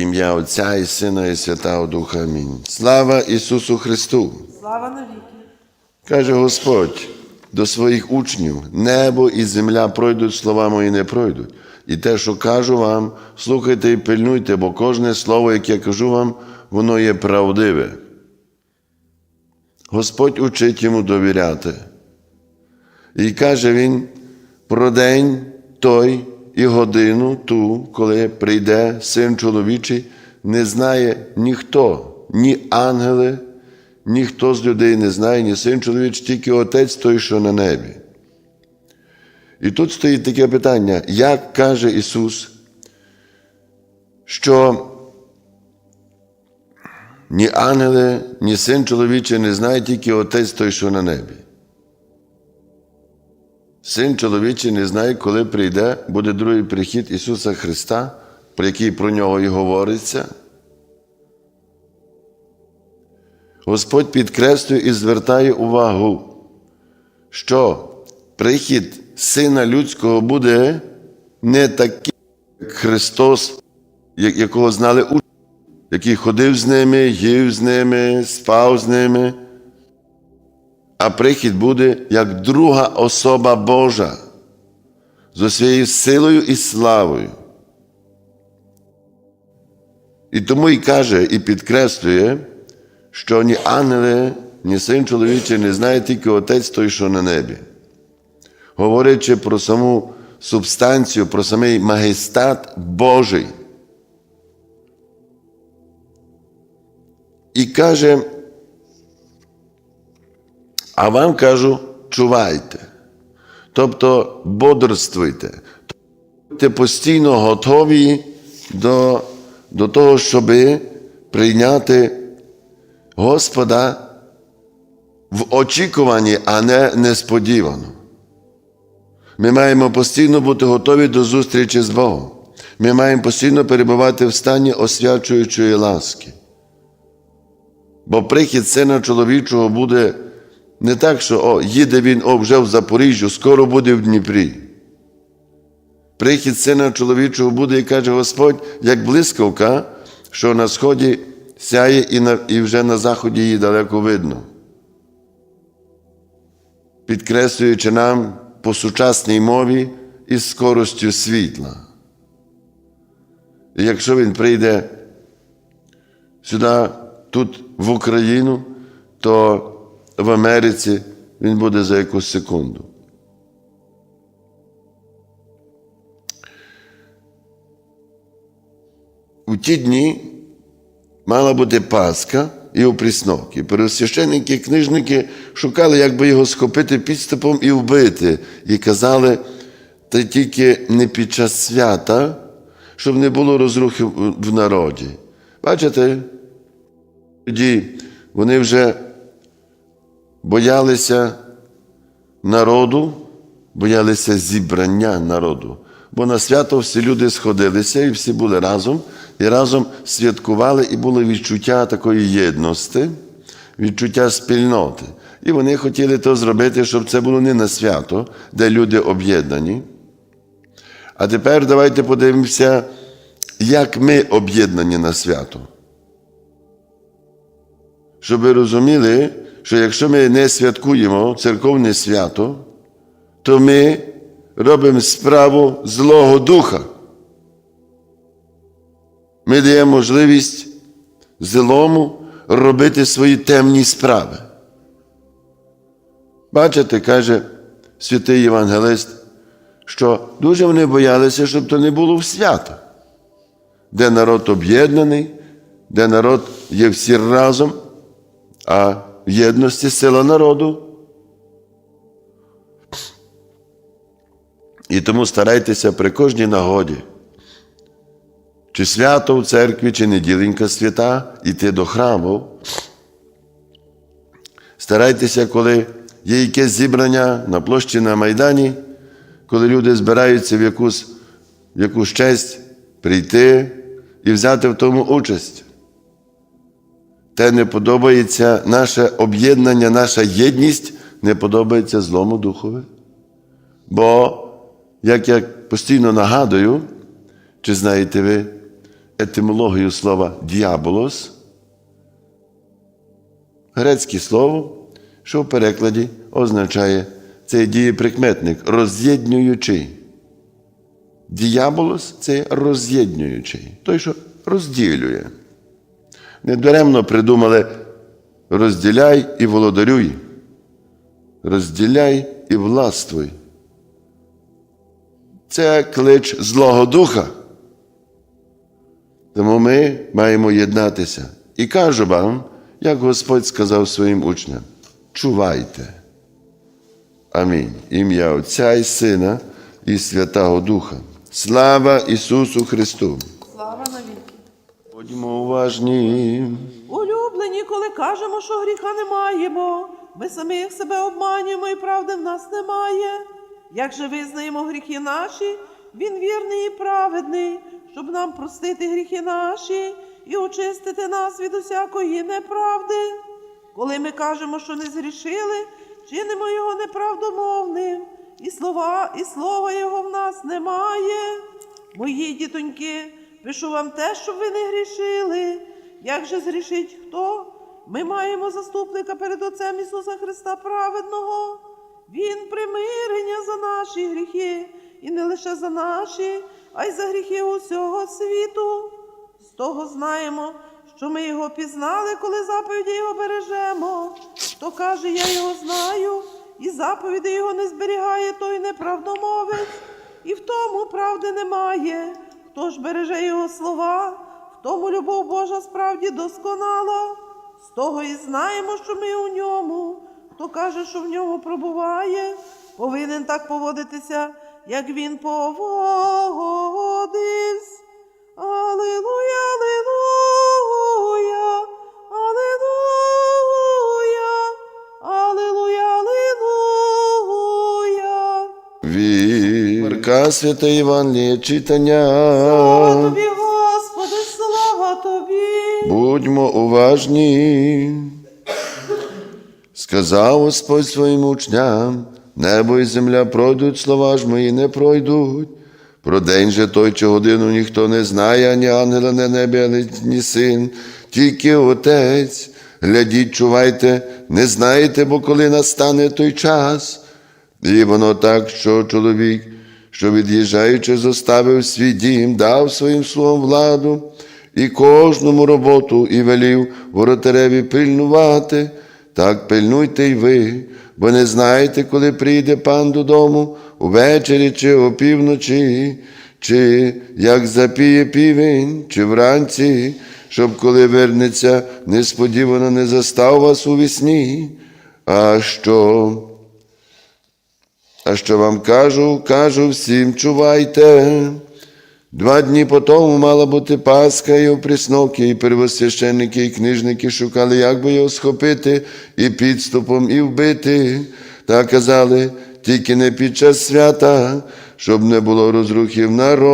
Ім'я Отця і Сина, і Святого Духа. Амінь. Слава Ісусу Христу! Слава навіки. Каже Господь до своїх учнів: небо і земля пройдуть, слова мої не пройдуть. І те, що кажу вам, слухайте і пильнуйте, бо кожне слово, яке я кажу вам, воно є правдиве. Господь учить йому довіряти. І каже він про день той і годину ту, коли прийде син чоловічий, не знає ніхто, ні ангели, ніхто з людей не знає, ні син чоловічий, тільки отець той, що на небі. І тут стоїть таке питання, як каже Ісус, що ні ангели, ні син чоловічий не знають, тільки отець той, що на небі. Син чоловічий не знає, коли прийде, буде другий прихід Ісуса Христа, про який про нього і говориться. Господь підкреслює і звертає увагу, що прихід Сина Людського буде не такий, як Христос, якого знали учні, який ходив з ними, їв з ними, спав з ними. А прихід буде як друга особа Божа з своєю силою і славою. І тому і каже, і підкреслює, що ні ангели, ні син чоловічий не знає тільки Отець той, що на небі. Говорячи про саму субстанцію, про самий магістат Божий. І каже, а вам кажу, чувайте. Тобто бодрствуйте. Будьте постійно готові до, до того, щоб прийняти Господа в очікуванні, а не несподівано. Ми маємо постійно бути готові до зустрічі з Богом. Ми маємо постійно перебувати в стані освячуючої ласки. Бо прихід сина чоловічого буде не так, що о, їде він о, вже в Запоріжжю, скоро буде в Дніпрі. Прихід сина чоловічого буде, і каже Господь, як блискавка, що на сході сяє і, на, і вже на заході її далеко видно. Підкреслюючи нам по сучасній мові із скоростю світла. І якщо він прийде сюди, тут, в Україну, то в Америці він буде за якусь секунду. У ті дні мала бути Пасха і опріснок. І первосвященники і книжники шукали, як би його схопити підступом і вбити. І казали, та тільки не під час свята, щоб не було розрухи в народі. Бачите? Тоді вони вже боялися народу, боялися зібрання народу. Бо на свято всі люди сходилися і всі були разом, і разом святкували, і було відчуття такої єдності, відчуття спільноти. І вони хотіли то зробити, щоб це було не на свято, де люди об'єднані. А тепер давайте подивимося, як ми об'єднані на свято. Щоб ви розуміли, що якщо ми не святкуємо церковне свято, то ми робимо справу Злого Духа. Ми даємо можливість злому робити свої темні справи. Бачите, каже святий Євангелист, що дуже вони боялися, щоб то не було в свято, де народ об'єднаний, де народ є всі разом, а єдності сила народу. І тому старайтеся при кожній нагоді, чи свято в церкві, чи неділенька свята, йти до храму. Старайтеся, коли є якесь зібрання на площі на Майдані, коли люди збираються в якусь, в якусь честь, прийти і взяти в тому участь. Те не подобається наше об'єднання, наша єдність не подобається злому духові. Бо, як я постійно нагадую, чи знаєте ви, етимологію слова діаболос. Грецьке слово, що в перекладі означає цей дієприкметник роз'єднюючий. Діаболос це роз'єднюючий, той, що розділює. Недаремно придумали розділяй і володарюй. Розділяй і властвуй. Це клич Злого Духа. Тому ми маємо єднатися. І кажу вам, як Господь сказав своїм учням: чувайте. Амінь. Ім'я Отця і Сина і Святого Духа. Слава Ісусу Христу! Будьмо уважні. Улюблені, коли кажемо, що гріха не маємо, ми самих себе обманюємо і правди в нас немає. Як же визнаємо гріхи наші, він вірний і праведний, щоб нам простити гріхи наші і очистити нас від усякої неправди. Коли ми кажемо, що не згрішили, чинимо його неправдомовним, і слова, і слова його в нас немає. Мої дітоньки, пишу вам те, щоб ви не грішили. Як же згрішить хто? Ми маємо заступника перед Отцем Ісуса Христа праведного. Він примирення за наші гріхи, і не лише за наші, а й за гріхи усього світу. З того знаємо, що ми його пізнали, коли заповіді його бережемо. Хто каже, я його знаю, і заповіді його не зберігає, той неправдомовець, і в тому правди немає. Хто ж береже його слова, в тому любов Божа справді досконала. З того і знаємо, що ми у ньому. Хто каже, що в ньому пробуває, повинен так поводитися, як він поводився. Святе Євангеліє читання. Слава тобі, Господи, слава тобі. Будьмо уважні. Сказав Господь своїм учням, небо і земля пройдуть, слова ж мої не пройдуть. Про день же той чи годину ніхто не знає, ані ангела, ні небі, ані ні син, тільки Отець. Глядіть, чувайте, не знаєте, бо коли настане той час. І воно так, що чоловік, що від'їжджаючи, зоставив свій дім, дав своїм слугам владу і кожному роботу і велів воротареві пильнувати. Так пильнуйте й ви, бо не знаєте, коли прийде пан додому, увечері чи опівночі, чи як запіє півень, чи вранці, щоб коли вернеться, несподівано не застав вас у вісні. А що? А що вам кажу, кажу всім, чувайте. Два дні по тому мала бути Пасха, і опрісноки, і первосвященники, і книжники шукали, як би його схопити і підступом, і вбити. Та казали, тільки не під час свята, щоб не було розрухів народі.